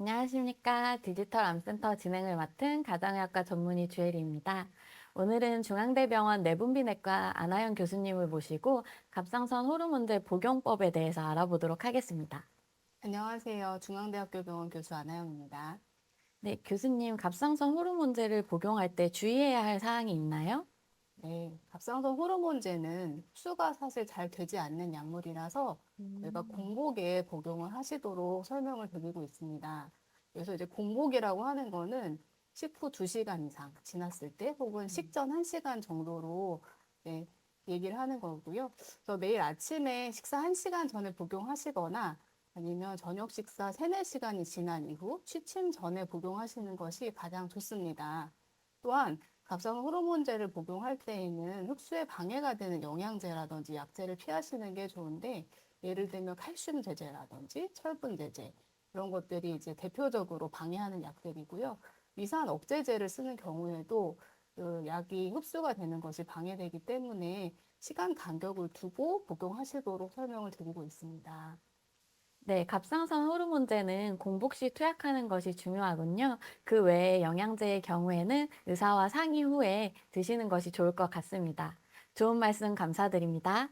안녕하십니까. 디지털 암센터 진행을 맡은 가정의학과 전문의 주혜리입니다. 오늘은 중앙대병원 내분비내과 안하연 교수님을 모시고 갑상선 호르몬제 복용법에 대해서 알아보도록 하겠습니다. 안녕하세요. 중앙대학교 병원 교수 안하영입니다. 네, 교수님, 갑상선 호르몬제를 복용할 때 주의해야 할 사항이 있나요? 네, 갑상선 호르몬제는 흡수가 사실 잘 되지 않는 약물이라서 저희가 공복에 복용을 하시도록 설명을 드리고 있습니다. 그래서 이제 공복이라고 하는 거는 식후 2시간 이상 지났을 때 혹은 식전 1시간 정도로 네, 얘기를 하는 거고요. 그래서 매일 아침에 식사 1시간 전에 복용하시거나 아니면 저녁 식사 3, 4시간이 지난 이후 취침 전에 복용하시는 것이 가장 좋습니다. 또한 갑상선 호르몬제를 복용할 때에는 흡수에 방해가 되는 영양제라든지 약제를 피하시는 게 좋은데 예를 들면 칼슘 제제라든지 철분 제제 이런 것들이 이제 대표적으로 방해하는 약들이고요. 위산 억제제를 쓰는 경우에도 그 약이 흡수가 되는 것이 방해되기 때문에 시간 간격을 두고 복용하시도록 설명을 드리고 있습니다. 네, 갑상선 호르몬제는 공복 시 투약하는 것이 중요하군요. 그 외에 영양제의 경우에는 의사와 상의 후에 드시는 것이 좋을 것 같습니다. 좋은 말씀 감사드립니다.